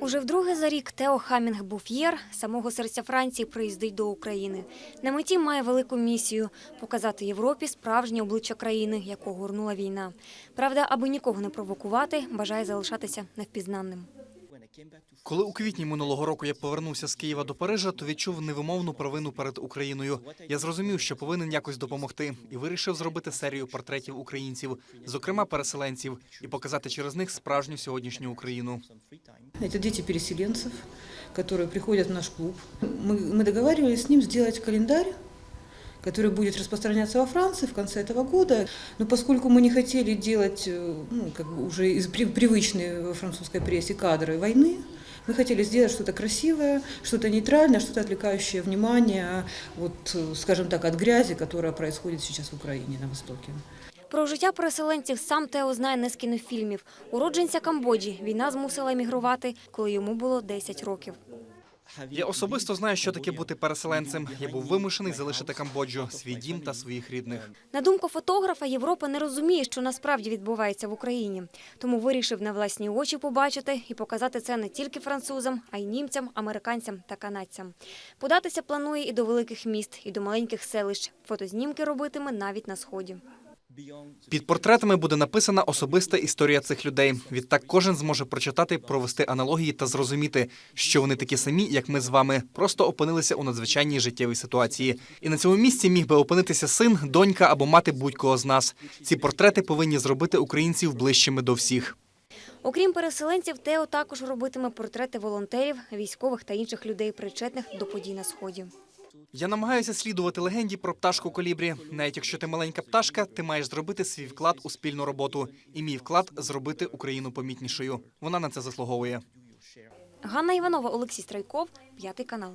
Уже вдруге за рік Тео Хамінг Буф'єр самого серця Франції приїздить до України. На меті має велику місію показати Європі справжнє обличчя країни, яку горнула війна. Правда, аби нікого не провокувати, бажає залишатися невпізнаним. Коли у квітні минулого року я повернувся з Києва до Парижа, то відчув невимовну провину перед Україною. Я зрозумів, що повинен якось допомогти, і вирішив зробити серію портретів українців, зокрема переселенців, і показати через них справжню сьогоднішню Україну. Это дети переселенцев, которые приходят в наш клуб. Мы, мы договаривались с ним сделать календарь, который будет распространяться во Франции в конце этого года. Но поскольку мы не хотели делать э, ну, как бы уже из при- привычные во французской прессе кадры войны, мы хотели сделать что-то красивое, что-то нейтральное, что-то отвлекающее внимание, вот, э, скажем так, от грязи, которая происходит сейчас в Украине на Востоке. Про життя переселенців сам Тео знає не з кінофільмів. Уродженця Камбоджі війна змусила емігрувати, коли йому було 10 років. Я особисто знаю, що таке бути переселенцем. Я був вимушений залишити Камбоджу, свій дім та своїх рідних. На думку фотографа, Європа не розуміє, що насправді відбувається в Україні. Тому вирішив на власні очі побачити і показати це не тільки французам, а й німцям, американцям та канадцям. Податися планує і до великих міст, і до маленьких селищ. Фотознімки робитиме навіть на сході. Під портретами буде написана особиста історія цих людей. Відтак кожен зможе прочитати, провести аналогії та зрозуміти, що вони такі самі, як ми з вами, просто опинилися у надзвичайній життєвій ситуації. І на цьому місці міг би опинитися син, донька або мати будь-кого з нас. Ці портрети повинні зробити українців ближчими до всіх. Окрім переселенців, Тео також робитиме портрети волонтерів, військових та інших людей, причетних до подій на сході. Я намагаюся слідувати легенді про пташку колібрі. Навіть якщо ти маленька пташка, ти маєш зробити свій вклад у спільну роботу. І мій вклад зробити Україну помітнішою. Вона на це заслуговує. Ганна Іванова, Олексій Страйков, п'ятий канал.